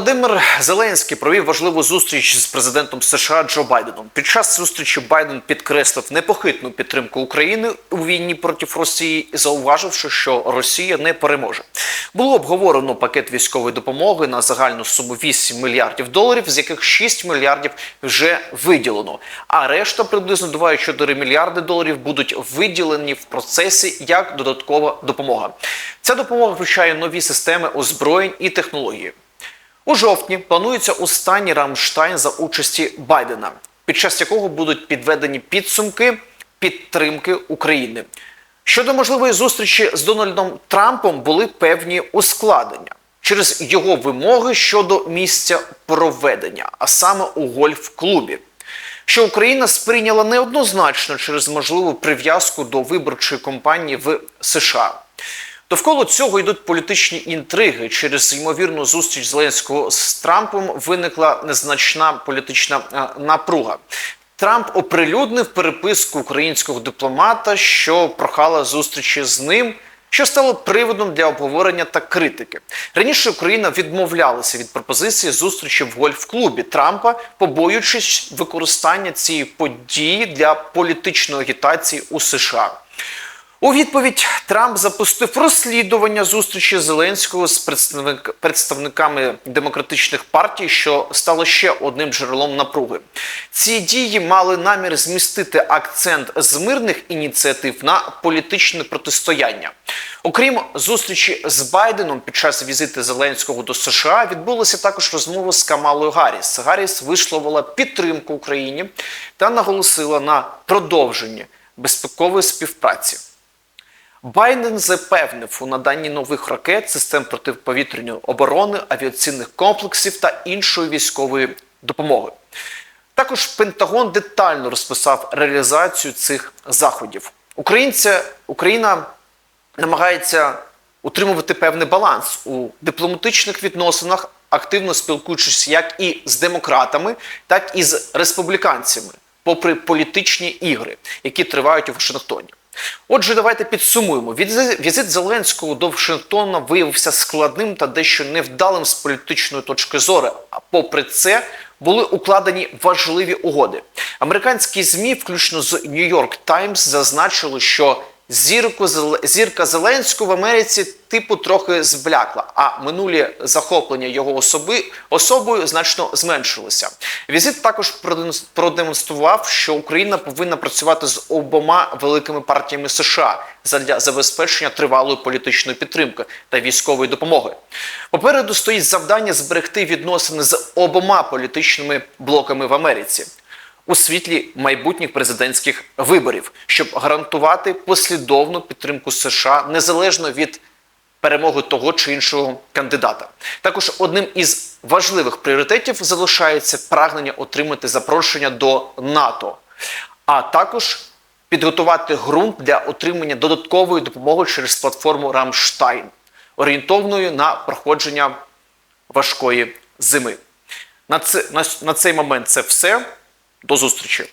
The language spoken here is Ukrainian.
Володимир Зеленський провів важливу зустріч з президентом США Джо Байденом. Під час зустрічі Байден підкреслив непохитну підтримку України у війні проти Росії, зауваживши, що Росія не переможе. Було обговорено пакет військової допомоги на загальну суму 8 мільярдів доларів, з яких 6 мільярдів вже виділено. А решта приблизно 2,4 мільярди доларів будуть виділені в процесі як додаткова допомога. Ця допомога включає нові системи озброєнь і технології. У жовтні планується останній Рамштайн за участі Байдена, під час якого будуть підведені підсумки підтримки України. Щодо можливої зустрічі з Дональдом Трампом були певні ускладнення через його вимоги щодо місця проведення, а саме у гольф-клубі. Що Україна сприйняла неоднозначно через можливу прив'язку до виборчої кампанії в США. Довкола цього йдуть політичні інтриги. Через ймовірну зустріч Зеленського з Трампом виникла незначна політична е, напруга. Трамп оприлюднив переписку українського дипломата, що прохала зустрічі з ним. Що стало приводом для обговорення та критики раніше Україна відмовлялася від пропозиції зустрічі в гольф-клубі Трампа, побоюючись використання цієї події для політичної агітації у США. У відповідь Трамп запустив розслідування зустрічі Зеленського з представник, представниками демократичних партій, що стало ще одним джерелом напруги. Ці дії мали намір змістити акцент з мирних ініціатив на політичне протистояння. Окрім зустрічі з Байденом під час візиту Зеленського до США відбулася також розмова з Камалою Гарріс. Гарріс висловила підтримку Україні та наголосила на продовженні безпекової співпраці. Байден запевнив у наданні нових ракет, систем протиповітряної оборони, авіаційних комплексів та іншої військової допомоги. Також Пентагон детально розписав реалізацію цих заходів. Українця, Україна намагається утримувати певний баланс у дипломатичних відносинах, активно спілкуючись як і з демократами, так і з республіканцями, попри політичні ігри, які тривають у Вашингтоні. Отже, давайте підсумуємо. Візи- Візит Зеленського до Вашингтона виявився складним та дещо невдалим з політичної точки зору. А попри це були укладені важливі угоди. Американські змі, включно з New York Times, зазначили, що зірку зірка Зеленського в Америці типу трохи зблякла, а минулі захоплення його особи особою значно зменшилося. Візит також продемонс- продемонстрував, що Україна повинна працювати з обома великими партіями США задля забезпечення тривалої політичної підтримки та військової допомоги. Попереду стоїть завдання зберегти відносини з обома політичними блоками в Америці у світлі майбутніх президентських виборів, щоб гарантувати послідовну підтримку США незалежно від перемоги того чи іншого кандидата. Також одним із важливих пріоритетів залишається прагнення отримати запрошення до НАТО, а також підготувати ґрунт для отримання додаткової допомоги через платформу Рамштайн, орієнтовною на проходження важкої зими. На, це, на, на цей момент це все. До зустрічі!